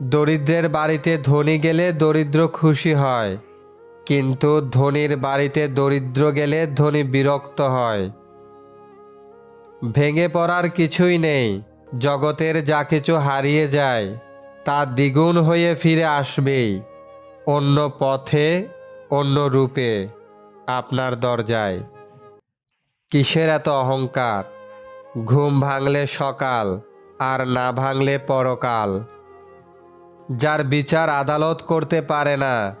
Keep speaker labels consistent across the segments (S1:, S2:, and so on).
S1: দরিদ্রের বাড়িতে ধনী গেলে দরিদ্র খুশি হয়, কিন্তু ধনীর বাড়িতে দরিদ্র গেলে ধনী বিরক্ত হয়। ভেঙে পড়ার কিছুই নেই, জগতের যা কিছু হারিয়ে যায়, তা দ্বিগুণ হয়ে ফিরে আসবেই, অন্য পথে, অন্য রূপে, আপনার দরজায়। কিসের এত অহংকার? ঘুম ভাঙলে সকাল, আর না ভাঙলে পরকাল। যার বিচার আদালত করতে পারে না,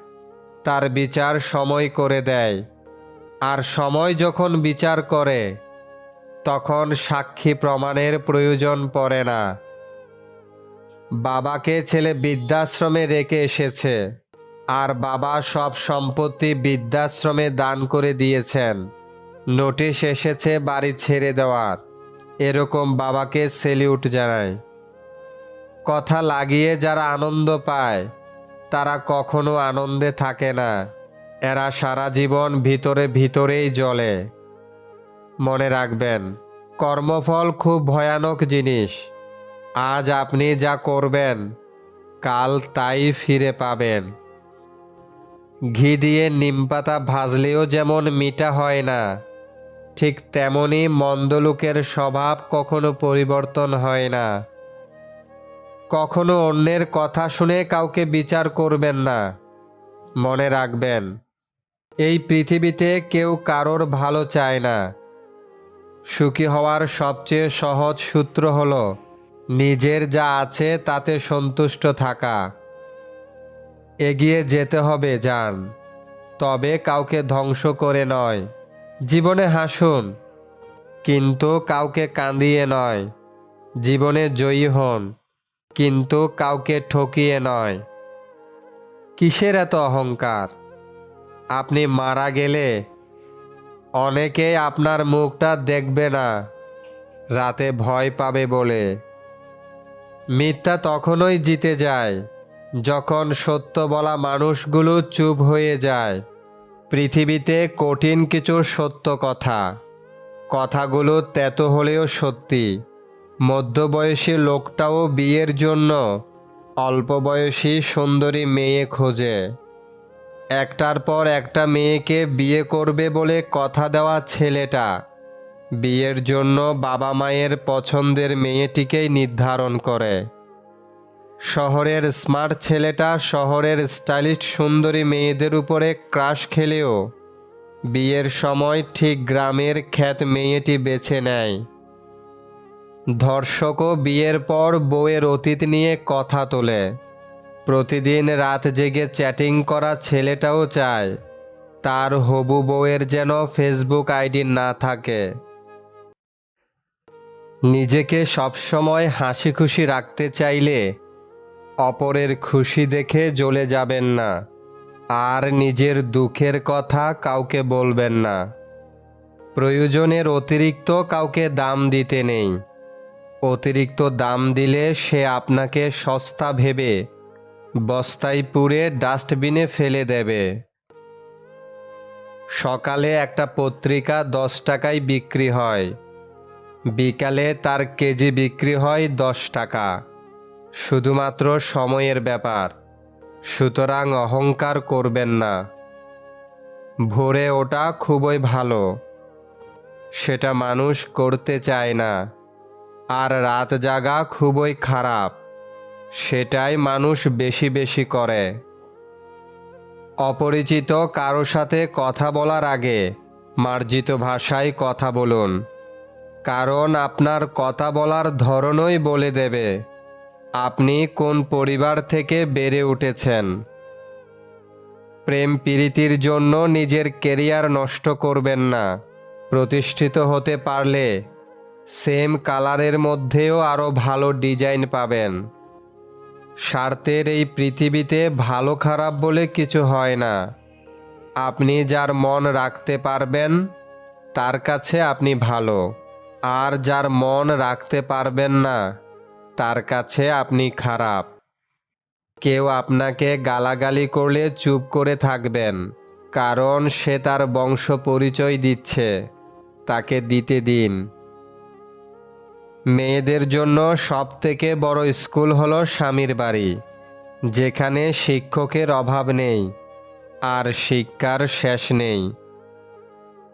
S1: তার বিচার সময় করে দেয়। আর সময় যখন বিচার করে, তখন সাক্ষী প্রমাণের প্রয়োজন পড়ে না। বাবাকে ছেলে বৃদ্ধাশ্রমে রেখে এসেছে, আর বাবা সব সম্পত্তি বৃদ্ধাশ্রমে দান করে দিয়েছেন। নোটিশ এসেছে বাড়ি ছেড়ে দেওয়ার। এরকম বাবাকে সেলিউট জানায়। কথা লাগিয়ে যারা আনন্দ পায়, তারা কখনো আনন্দে থাকে না। এরা সারা জীবন ভিতরে ভিতরেই জ্বলে। মনে রাখবেন, কর্মফল খুব ভয়ানক জিনিস। আজ আপনি যা করবেন, কাল তাই ফিরে পাবেন। ঘি দিয়ে নিমপাতা ভাজলেও যেমন মিঠা হয় না, ঠিক তেমনি মন্দলোকের স্বভাব কখনো পরিবর্তন হয় না। কখনো অন্যের কথা শুনে কাউকে বিচার করবেন না। মনে রাখবেন, এই পৃথিবীতে কেউ কারোর ভালো চায় না। সুখী হওয়ার সবচেয়ে সহজ সূত্র হল, নিজের যা আছে তাতে সন্তুষ্ট থাকা। এগিয়ে যেতে হবে, যান। তবে কাউকে ধ্বংস করে নয়। জীবনে হাসুন, কিন্তু কাউকে কাঁদিয়ে নয়। জীবনে জয়ী হন। কিন্তু কাউকে ঠকিয়ে নয়। কিসের এত অহংকার? আপনি মারা গেলে অনেকেই আপনার মুখটা দেখবে না, রাতে ভয় পাবে বলে। মিথ্যা তখনই জিতে যায় যখন সত্য বলা মানুষগুলো চুপ হয়ে যায়। পৃথিবীতে কঠিন কিছু সত্য কথা, কথাগুলো তেত হলেও সত্যি। মধ্যবয়সী লোকটাও বিয়ের জন্য অল্প বয়সী সুন্দরী মেয়ে খোঁজে। একটার পর একটা মেয়েকে বিয়ে করবে বলে কথা দেওয়া ছেলেটা। বিয়ের জন্য বাবা মায়ের পছন্দের মেয়েটিকেই নির্ধারণ করে। শহরের স্মার্ট ছেলেটা শহরের স্টাইলিশ সুন্দরী মেয়েদের উপরে ক্রাশ খেলেও বিয়ের সময় ঠিক গ্রামের খ্যাত মেয়েটি বেছে নেয়। ধর্ষকও বিয়ের পর বউয়ের অতীত নিয়ে কথা তোলে। প্রতিদিন রাত জেগে চ্যাটিং করা ছেলেটাও চায়, তার হবু বউয়ের যেন ফেসবুক আইডি না থাকে। নিজেকে সবসময় হাসি খুশি রাখতে চাইলে অপরের খুশি দেখে জ্বলে যাবেন না, আর নিজের দুঃখের কথা কাউকে বলবেন না। প্রয়োজনের অতিরিক্ত কাউকে দাম দিতে নেই। অতিরিক্ত দাম দিলে সে আপনাকে সস্তা ভেবে বস্তায় পুরে ডাস্টবিনে ফেলে দেবে। সকালে একটা পত্রিকা দশ টাকায় বিক্রি হয়। বিকালে তার কেজি বিক্রি হয় দশ টাকা। শুধুমাত্র সময়ের ব্যাপার। সুতরাং অহংকার করবেন না। ভোরে ওটা খুবই ভালো। সেটা মানুষ করতে চায় না। আর রাত জাগা খুবই খারাপ। সেটাই মানুষ বেশি বেশি করে। অপরিচিত কারও সাথে কথা বলার আগে মার্জিত ভাষায় কথা বলুন। কারণ আপনার কথা বলার ধরনই বলে দেবে আপনি কোন পরিবার থেকে বেড়ে উঠেছেন। প্রেম প্রীতির জন্য নিজের কেরিয়ার নষ্ট করবেন না। প্রতিষ্ঠিত হতে পারলে সেম কালারের মধ্যেও আরও ভালো ডিজাইন পাবেন। স্বার্থের এই পৃথিবীতে ভালো খারাপ বলে কিছু হয় না। আপনি যার মন রাখতে পারবেন, তার কাছে আপনি ভালো। আর যার মন রাখতে পারবেন না, তার কাছে আপনি খারাপ। কেউ আপনাকে গালাগালি করলে চুপ করে থাকবেন, কারণ সে তার বংশ পরিচয় দিচ্ছে। তাকে দিতে দিন। মেয়েদের জন্য সব থেকে বড় স্কুল হলো স্বামীর বাড়ি, যেখানে শিক্ষকের অভাব নেই আর শিক্ষার শেষ নেই।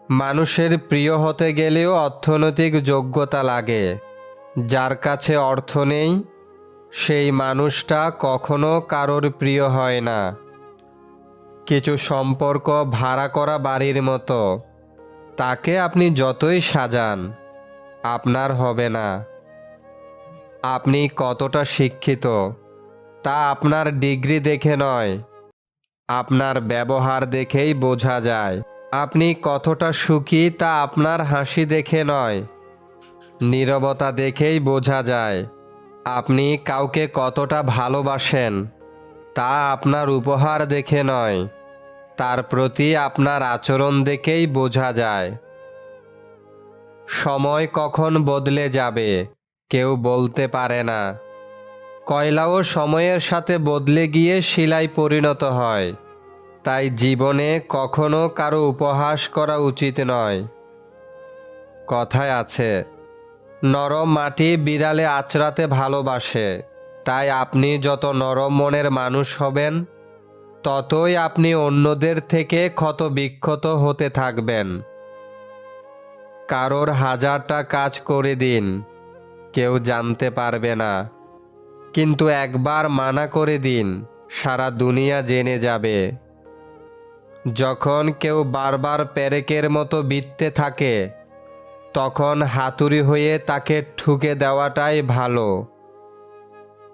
S1: মানুষের প্রিয় হতে গেলেও অর্থনৈতিক যোগ্যতা লাগে, যার কাছে অর্থ নেই, সেই মানুষটা কখনো কারোর প্রিয় হয় না। কিছু সম্পর্ক ভাড়া করা বাড়ির মতো, তাকে আপনি যতই সাজান আপনার হবে না। আপনি কতটা শিক্ষিত, তা আপনার ডিগ্রি দেখে নয়। আপনার ব্যবহার দেখেই বোঝা যায়। আপনি কতটা সুখী, তা আপনার হাসি দেখে নয়। নীরবতা দেখেই বোঝা যায়। আপনি কাউকে কতটা ভালোবাসেন, তা আপনার উপহার দেখে নয়। তার প্রতি আপনার আচরণ দেখেই বোঝা যায়। সময় কখন বদলে যাবে, কেউ বলতে পারে না। কয়লাও সময়ের সাথে বদলে গিয়ে শিলায় পরিণত হয়। তাই জীবনে কখনো কারও উপহাস করা উচিত নয়। কথায় আছে, নরম মাটি বিড়ালে আচরাতে ভালোবাসে, তাই আপনি যত নরম মনের মানুষ হবেন, ততই আপনি অন্যদের থেকে ক্ষত বিক্ষত হতে থাকবেন। কারোর হাজারটা কাজ করে দিন, কেউ জানতে পারবে না। কিন্তু একবার মানা করে দিন, সারা দুনিয়া জেনে যাবে। যখন কেউ বারবার পেরেকের মতো বিততে থাকে, তখন হাতুড়ি হয়ে তাকে ঠুকে দেওয়াটাই ভালো।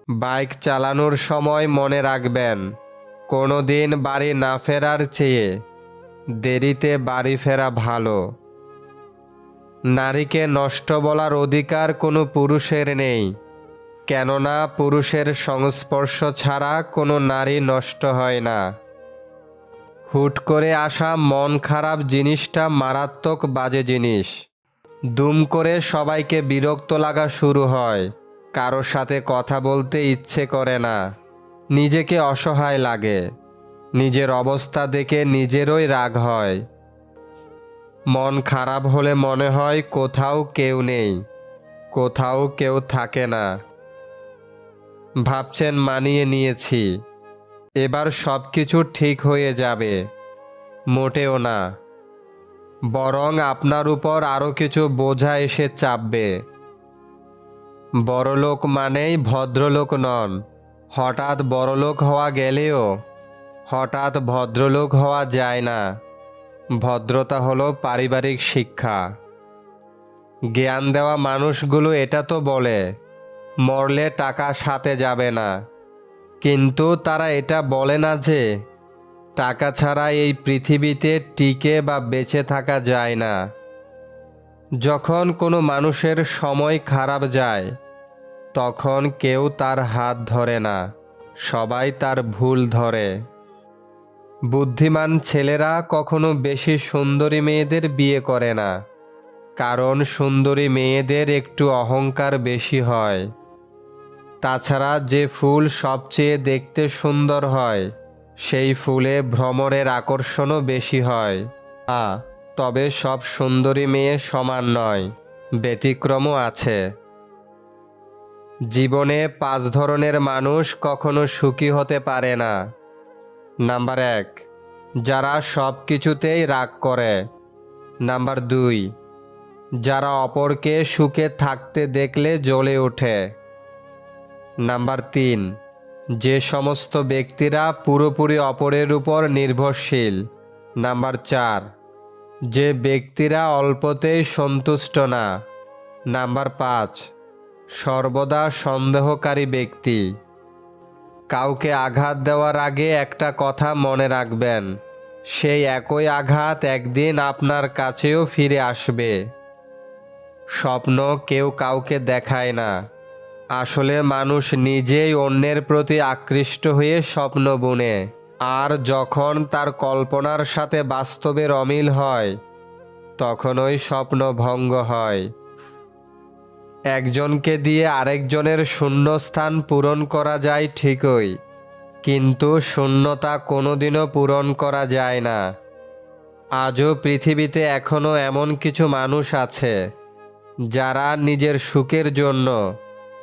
S1: বাইক চালানোর সময় মনে রাখবেন কোনো দিন বাড়ি না ফেরার চেয়ে দেরিতে বাড়ি ফেরা ভালো। নারীকে নষ্ট বলার অধিকার কোনো পুরুষের নেই, কেননা পুরুষের সংস্পর্শ ছাড়া কোনো নারী নষ্ট হয় না। হুট করে আসা মন খারাপ জিনিসটা মারাত্মক বাজে জিনিস। দুম করে সবাইকে বিরক্ত লাগা শুরু হয়, কারও সাথে কথা বলতে ইচ্ছে করে না, নিজেকে অসহায় লাগে, নিজের অবস্থা দেখে নিজেরই রাগ হয়। মন খারাপ হলে মনে হয় কোথাও কেউ নেই, কোথাও কেউ থাকে না। ভাবছেন মানিয়ে নিয়েছি, এবার সব কিছু ঠিক হয়ে যাবে, মোটেও না। বরং আপনার উপর আরও কিছু বোঝা এসে চাপবে। বড়লোক মানেই ভদ্রলোক নন, হঠাৎ বড়লোক হওয়া গেলেও, হঠাৎ ভদ্রলোক হওয়া যায় না। ভদ্রতা হলো পারিবারিক শিক্ষা। জ্ঞান দেওয়া মানুষগুলো এটা তো বলে, মরলে টাকা সাথে যাবে না। কিন্তু তারা এটা বলে না যে, টাকা ছাড়া এই পৃথিবীতে টিকে বা বেঁচে থাকা যায় না। যখন কোনো মানুষের সময় খারাপ যায়, তখন কেউ তার হাত ধরে না, সবাই তার ভুল ধরে। বুদ্ধিমান ছেলেরা কখনো বেশি সুন্দরী মেয়েদের বিয়ে করে না, কারণ সুন্দরী মেয়েদের একটু অহংকার বেশি হয়। তাছাড়া যে ফুল সবচেয়ে দেখতে সুন্দর হয়, সেই ফুলে ভ্রমরের আকর্ষণও বেশি হয়। আ, তবে সব সুন্দরী মেয়ে সমান নয়, ব্যতিক্রমও আছে। জীবনে পাঁচ ধরনের মানুষ কখনো সুখী হতে পারে না। নাম্বার এক, যারা সব কিছুতেই রাগ করে। নাম্বার দুই, যারা অপরকে সুখে থাকতে দেখলে জ্বলে ওঠে। নাম্বার তিন, যে সমস্ত ব্যক্তিরা পুরোপুরি অপরের উপর নির্ভরশীল। নাম্বার চার, যে ব্যক্তিরা অল্পতেই সন্তুষ্ট না। নাম্বার পাঁচ, সর্বদা সন্দেহকারী ব্যক্তি। কাউকে আঘাত দেওয়ার আগে একটা কথা মনে রাখবেন, সেই একই আঘাত একদিন আপনার কাছেও ফিরে আসবে। স্বপ্ন কেউ কাউকে দেখায় না। আসলে মানুষ নিজেই অন্যের প্রতি আকৃষ্ট হয়ে স্বপ্ন বুনে, আর যখন তার কল্পনার সাথে বাস্তবের অমিল হয়, তখনই স্বপ্ন ভঙ্গ হয়। একজনকে দিয়ে আরেকজনের শূন্যস্থান পূরণ করা যায় ঠিকই, কিন্তু শূন্যতা কোনোদিনও পূরণ করা যায় না। আজও পৃথিবীতে এখনও এমন কিছু মানুষ আছে, যারা নিজের সুখের জন্য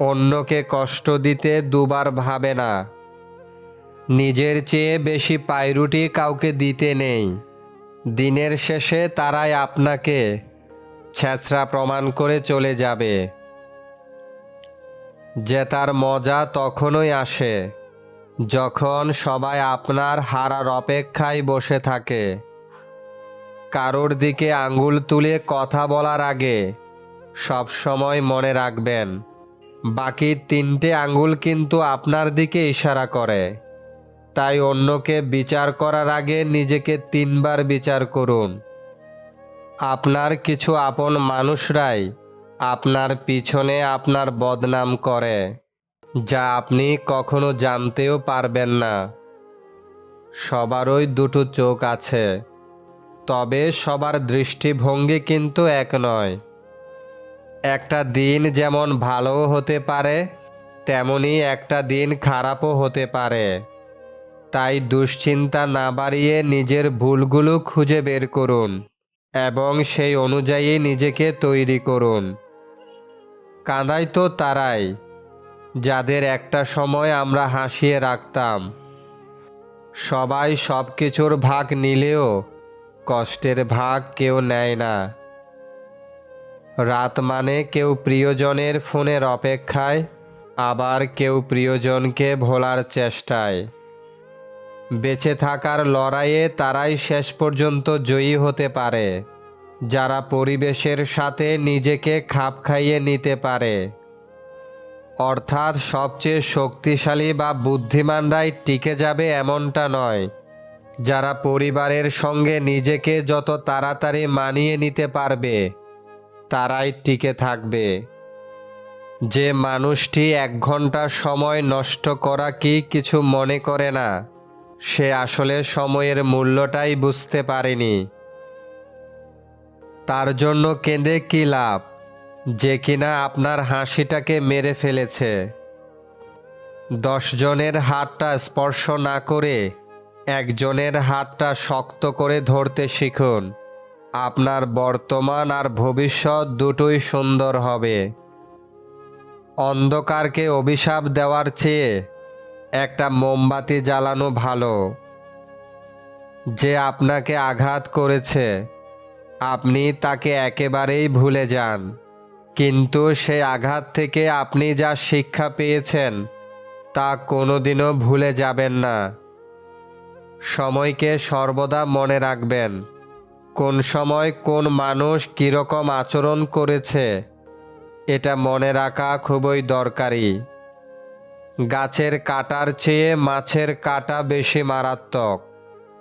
S1: অন্যকে কষ্ট দিতে দুবার ভাবে না। নিজের চেয়ে বেশি পায়রুটি কাউকে দিতে নেই। দিনের শেষে তারাই আপনাকে ছেঁচড়া প্রমাণ করে চলে যাবে। জেতার মজা তখনই আসে, যখন সবাই আপনার হারার অপেক্ষায় বসে থাকে। কারোর দিকে আঙ্গুল তুলে কথা বলার আগে সব সময় মনে রাখবেন, বাকি তিনটে আঙ্গুল কিন্তু আপনার দিকে ইশারা করে। তাই অন্যকে বিচার করার আগে নিজেকে তিনবার বিচার করুন। আপনার কিছু আপন মানুষরাই আপনার পিছনে আপনার বদনাম করে, যা আপনি কখনো জানতেও পারবেন না। সবারই দুটো চোখ আছে, তবে সবার দৃষ্টিভঙ্গি কিন্তু এক নয়। একটা দিন যেমন ভালোও হতে পারে, তেমনি একটা দিন খারাপও হতে পারে। তাই দুশ্চিন্তা না বাড়িয়ে নিজের ভুলগুলো খুঁজে বের করুন, এবং সেই অনুযায়ী নিজেকে তৈরি করুন। কাঁদাই তো তারাই, যাদের একটা সময় আমরা হাসিয়ে রাখতাম। সবাই সব কিছুর ভাগ নিলেও কষ্টের ভাগ কেউ নেয় না। রাত মানে কেউ প্রিয়জনের ফোনের অপেক্ষায়, আবার কেউ প্রিয়জনকে ভোলার চেষ্টায়। বেঁচে থাকার লড়াইয়ে তারাই শেষ পর্যন্ত জয়ী হতে পারে। যারা পরিবেশের সাথে নিজেকে খাপ খাইয়ে নিতে পারে। অর্থাৎ সবচেয়ে শক্তিশালী বা বুদ্ধিমানরাই টিকে যাবে এমনটা নয়। যারা পরিবারের সঙ্গে নিজেকে যত তাড়াতাড়ি মানিয়ে নিতে পারবে, তারাই টিকে থাকবে। যে মানুষটি এক ঘণ্টা সময় নষ্ট করা কি কিছু মনে করে না, সে আসলে সময়ের মূল্যটাই বুঝতে পারেনি। তার জন্য কেঁদে কি লাভ? যে কিনা আপনার হাসিটাকে মেরে ফেলেছে। দশজনের হাতটা স্পর্শ না করে একজনের হাতটা শক্ত করে ধরতে শিখুন। আপনার বর্তমান আর ভবিষ্যৎ দুটোই সুন্দর হবে। অন্ধকারকে অভিশাপ দেওয়ার চেয়ে একটা মোমবাতি জ্বালানো ভালো। যে আপনাকে আঘাত করেছে আপনি তাকে একেবারেই ভুলে যান। কিন্তু সেই আঘাত থেকে আপনি যা শিক্ষা পেয়েছেন, তা কোনোদিনও ভুলে যাবেন না। সময়কে সর্বদা মনে রাখবেন, কোন সময় কোন মানুষ কীরকম আচরণ করেছে, এটা মনে রাখা খুবই দরকারি। গাছের কাটার চেয়ে মাছের কাটা বেশি মারাত্মক,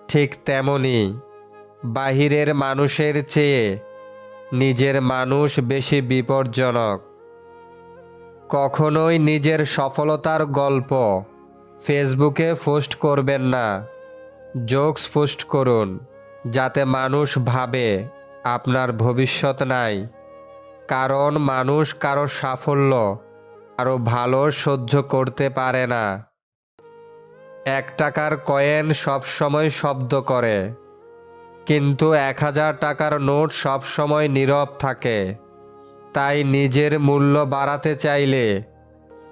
S1: ঠিক তেমনি বাহিরের মানুষের চেয়ে নিজের মানুষ বেশি বিপজ্জনক। কখনোই নিজের সফলতার গল্প ফেসবুকে পোস্ট করবেন না। জোকস পোস্ট করুন, যাতে মানুষ ভাবে আপনার ভবিষ্যৎ নাই। কারণ মানুষ কারও সাফল্য আরও ভালো সহ্য করতে পারে না। এক টাকার কয়েন সবসময় শব্দ করে। কিন্তু এক হাজার টাকার নোট সবসময় নীরব থাকে। তাই নিজের মূল্য বাড়াতে চাইলে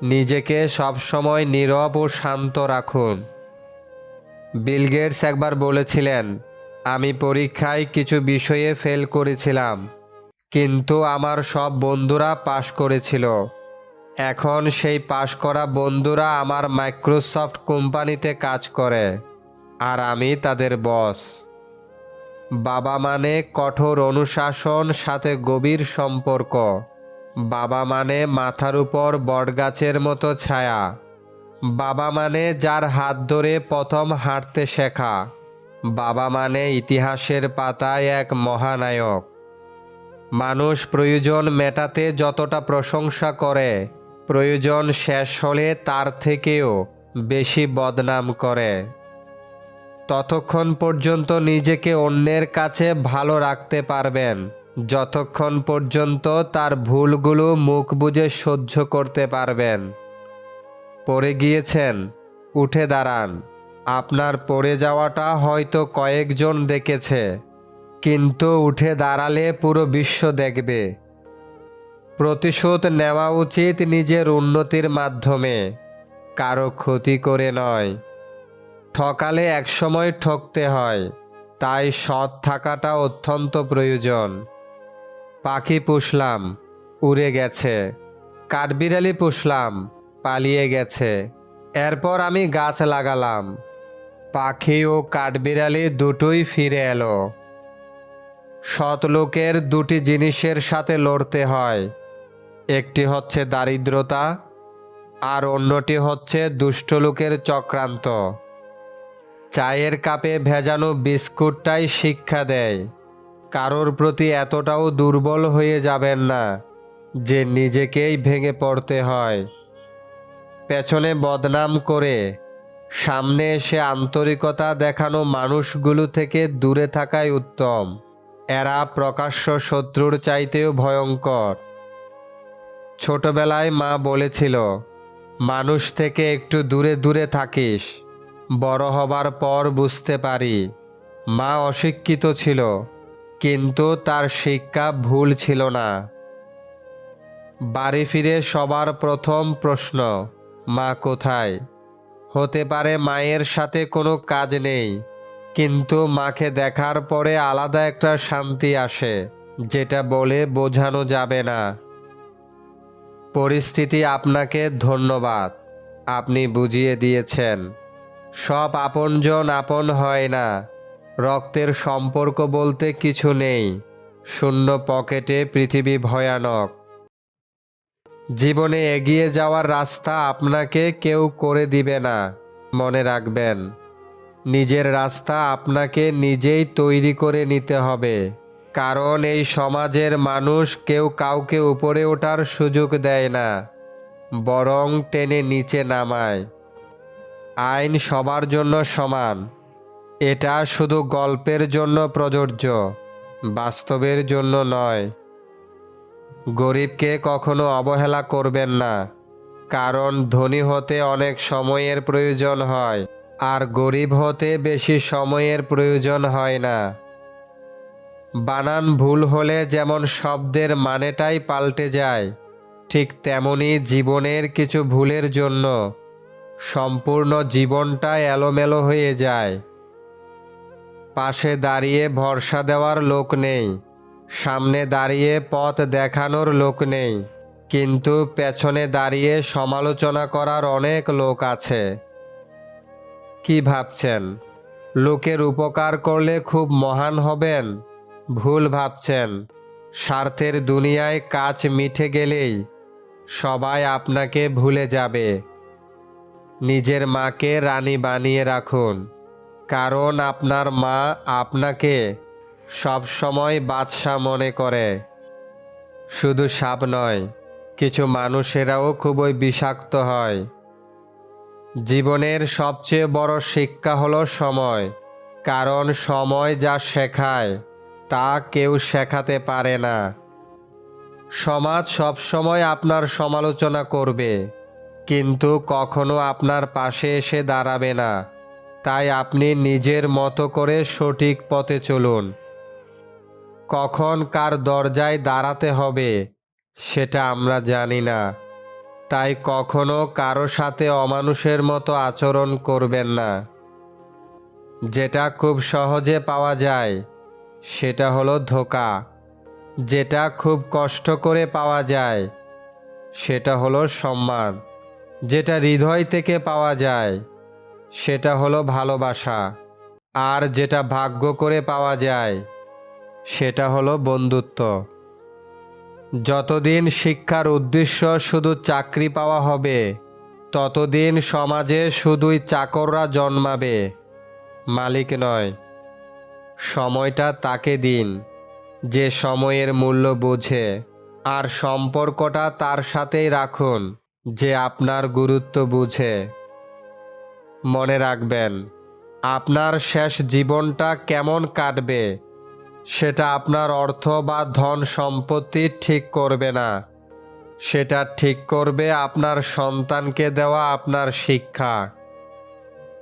S1: নিজেকে সবসময় নীরব ও শান্ত রাখুন। বিল গেটস একবার বলেছিলেন, আমি পরীক্ষায় কিছু বিষয়ে ফেল করেছিলাম, কিন্তু আমার সব বন্ধুরা পাশ করেছিল। এখন সেই পাশ করা বন্ধুরা আমার মাইক্রোসফট কোম্পানিতে কাজ করে, আর আমি তাদের বস। বাবা মানে কঠোর অনুশাসন, সাথে গভীর সম্পর্ক। বাবা মানে মাথার উপর বটগাছের মতো ছায়া। বাবা মানে যার হাত ধরে প্রথম হাঁটতে শেখা। বাবা মানে ইতিহাসের পাতায় এক মহানায়ক। মানুষ প্রয়োজন মেটাতে যতটা প্রশংসা করে, প্রয়োজন শেষ হলে তার থেকেও বেশি বদনাম করে। ততক্ষণ পর্যন্ত নিজেকে অন্যের কাছে ভালো রাখতে পারবেন। যতক্ষণ পর্যন্ত তার ভুলগুলো মুখ বুজে সহ্য করতে পারবেন। পড়ে গিয়েছেন, উঠে দাঁড়ান। আপনার পড়ে যাওয়াটা হয়তো কয়েকজন দেখেছে, কিন্তু উঠে দাঁড়ালে পুরো বিশ্ব দেখবে। প্রতিশোধ নেওয়া উচিত নিজের উন্নতির মাধ্যমে, কারও ক্ষতি করে নয়। ঠকালে একসময় ঠকতে হয়, তাই সৎ থাকাটা অত্যন্ত প্রয়োজন। পাখি পুষলাম, উড়ে গেছে। কাঠবিড়ালি পুষলাম, পালিয়ে গেছে। এরপর আমি গাছ লাগালাম। পাখি ও কাঠবিড়ালি দুটোই ফিরে এলো। সৎ লোকের দুটি জিনিসের সাথে লড়তে হয়। একটি হচ্ছে দারিদ্রতা, আর অন্যটি হচ্ছে দুষ্ট লোকের চক্রান্ত। চায়ের কাপে ভেজানো বিস্কুটটাই শিক্ষা দেয়। কারোর প্রতি এতটাও দুর্বল হয়ে যাবেন না, যে নিজেকেই ভেঙে পড়তে হয়। পেছনে বদনাম করে সামনে এসে আন্তরিকতা দেখানো মানুষগুলো থেকে দূরে থাকাই উত্তম। এরা প্রকাশ্য শত্রুর চাইতেও ভয়ঙ্কর। ছোটবেলায় মা বলেছিল, মানুষ থেকে একটু দূরে দূরে থাকিস। বড় হবার পর বুঝতে পারি। মা অশিক্ষিত ছিল, কিন্তু তার শিক্ষা ভুল ছিল না। বাড়ি ফিরে সবার প্রথম প্রশ্ন, মা কোথায়? হতে পারে মায়ের সাথে কোনো কাজ নেই, কিন্তু মাকে দেখার পরে আলাদা একটা শান্তি আসে, যেটা বলে বোঝানো যাবে না। পরিস্থিতি আপনাকে ধন্যবাদ, আপনি বুঝিয়ে দিয়েছেন। সব আপনজন আপন হয় না। রক্তের সম্পর্ক বলতে কিছু নেই। শূন্য পকেটে পৃথিবী ভয়ানক। জীবনে এগিয়ে যাওয়ার রাস্তা আপনাকে কেউ করে দিবে না, মনে রাখবেন। নিজের রাস্তা আপনাকে নিজেই তৈরি করে নিতে হবে। কারণ এই সমাজের মানুষ কেউ কাউকে উপরে ওঠার সুযোগ দেয় না, বরং টেনে নিচে নামায়। আইন সবার জন্য সমান। এটা শুধু গল্পের জন্য প্রযোজ্য, বাস্তবের জন্য নয়। গরিবকে কখনো অবহেলা করবেন না, কারণ ধনী হতে অনেক সময়ের প্রয়োজন হয়, আর গরিব হতে বেশি সময়ের প্রয়োজন হয় না। বানান ভুল হলে যেমন শব্দের মানেটাই পাল্টে যায়, ঠিক তেমনি জীবনের কিছু ভুলের জন্য। সম্পূর্ণ জীবনটা এলোমেলো হয়ে যায়। পাশে দাঁড়িয়ে ভরসা দেওয়ার লোক নেই। সামনে দাঁড়িয়ে পথ দেখানোর লোক নেই। কিন্তু পেছনে দাঁড়িয়ে সমালোচনা করার অনেক লোক আছে। কি ভাবছেন? লোকের উপকার করলে খুব মহান হবেন? ভুল ভাবছেন। স্বার্থের দুনিয়ায় কাজ মিঠে গেলেই সবাই আপনাকে ভুলে যাবে। নিজের মাকে রানী বানিয়ে রাখুন, কারণ আপনার মা আপনাকে সব সময় বাদশাহ মনে করে। শুধু সাপ নয়, কিছু মানুষেরাও খুবই বিষাক্ত হয়। জীবনের সবচেয়ে বড় শিক্ষা হলো সময়, কারণ সময় যা শেখায়, তা কেউ শেখাতে পারে না। সমাজ সবসময় আপনার সমালোচনা করবে। কিন্তু কখনো আপনার পাশে এসে দাঁড়াবে না। তাই আপনি নিজের মতো করে সঠিক পথে চলুন। কখন কার দরজায় দাঁড়াতে হবে, সেটা আমরা জানি না। তাই কখনো কারও সাথে অমানুষের মতো আচরণ করবেন না। যেটা খুব সহজে পাওয়া যায়, সেটা হলো ধোকা। যেটা খুব কষ্ট করে পাওয়া যায়, সেটা হলো সম্মান। যেটা হৃদয় থেকে পাওয়া যায়, সেটা হলো ভালোবাসা। আর যেটা ভাগ্য করে পাওয়া যায়, সেটা হলো বন্ধুত্ব। যতদিন শিক্ষার উদ্দেশ্য শুধু চাকরি পাওয়া হবে, ততদিন সমাজে শুধুই চাকররা জন্মাবে, মালিক নয়। সময়টা তাকে দিন, যে সময়ের মূল্য বোঝে, আর সম্পর্কটা তার সাথেই রাখুন। যে আপনার গুরুত্ব বুঝে। মনে রাখবেন, আপনার শেষ জীবনটা কেমন কাটবে, সেটা আপনার অর্থ বা ধন সম্পত্তি ঠিক করবে না। সেটা ঠিক করবে আপনার সন্তানকে দেওয়া আপনার শিক্ষা।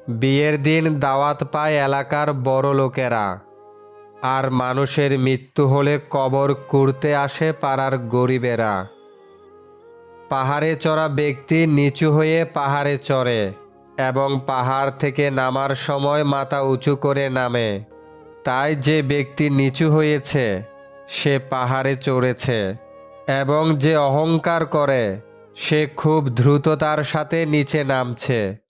S1: বিয়ের দিন দাওয়াত পায় এলাকার বড় লোকেরা। আর মানুষের মৃত্যু হলে কবর কুড়তে আসে পাড়ার গরিবেরা। পাহাড়ে চড়া ব্যক্তি নিচু হয়ে পাহাড়ে চড়ে এবং পাহাড় থেকে নামার সময় মাথা উঁচু করে নামে। তাই যে ব্যক্তি নিচু হয়েছে, সে পাহাড়ে চড়েছে এবং যে অহংকার করে, সে খুব দ্রুততার সাথে নিচে নামছে।